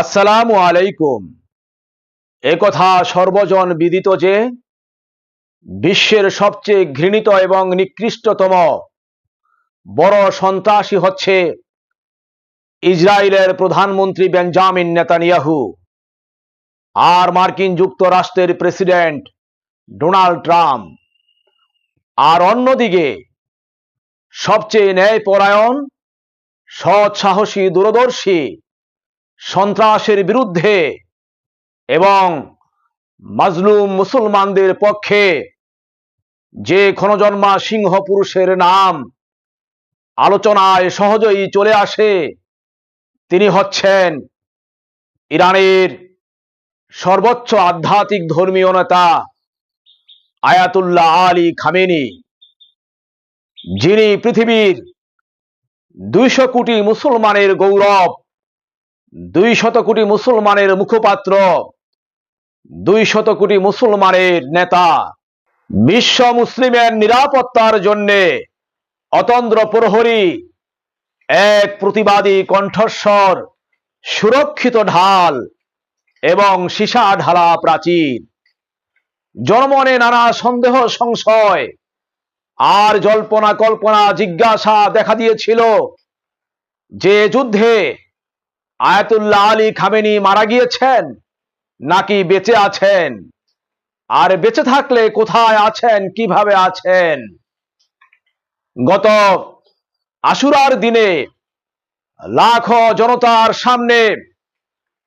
আসসালামু আলাইকুম। একথা সর্বজন বিদিত যে, বিশ্বের সবচেয়ে ঘৃণিত এবং নিকৃষ্টতম বড় সন্ত্রাসী হচ্ছে ইসরায়েলের প্রধানমন্ত্রী বেঞ্জামিন নেতানিয়াহু আর মার্কিন যুক্তরাষ্ট্রের প্রেসিডেন্ট ডোনাল্ড ট্রাম্প। আর অন্যদিকে সবচেয়ে ন্যায়পরায়ণ সৎ সাহসী দূরদর্শী সন্ত্রাসের বিরুদ্ধে এবং মাজলুম মুসলমানদের পক্ষে যে ক্ষণজন্মা সিংহ পুরুষের নাম আলোচনায় সহজেই চলে আসে, তিনি হচ্ছেন ইরানের সর্বোচ্চ আধ্যাত্মিক ধর্মীয় নেতা আয়াতুল্লাহ আলী খামেনি, যিনি পৃথিবীর দুইশো কোটি মুসলমানের গৌরব দুই শত কোটি মুসলমানের মুখপাত্র দুই শত কোটি মুসলমানের নেতা। বিশ্ব মুসলিমের নিরাপত্তার জন্যে অতন্দ্র প্রহরী, এক প্রতিবাদী কণ্ঠস্বর, সুরক্ষিত ঢাল এবং সীসা ঢালা প্রাচীর। জনমনে নানা সন্দেহ, সংশয়, আর জল্পনা কল্পনা, জিজ্ঞাসা দেখা দিয়েছিল যে যুদ্ধে আয়াতুল্লাহ আলী খামেনি মারা গিয়েছেন, নাকি বেঁচে আছেন? আর বেঁচে থাকলে কোথায় আছেন, কীভাবে আছেন? গত আশুরার দিনে লাখো জনতার সামনে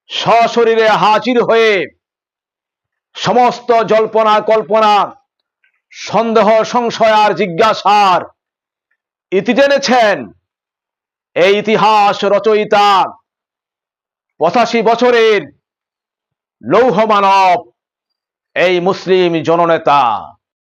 সশরীরে হাজির হয়ে সমস্ত জল্পনা, কল্পনা, সন্দেহ, সংশয় আর জিজ্ঞাসার ইতি জেনেছেন। এই ইতিহাস রচয়িতা পঁচাশি বছরের লৌহ মানব এই মুসলিম জননেতা।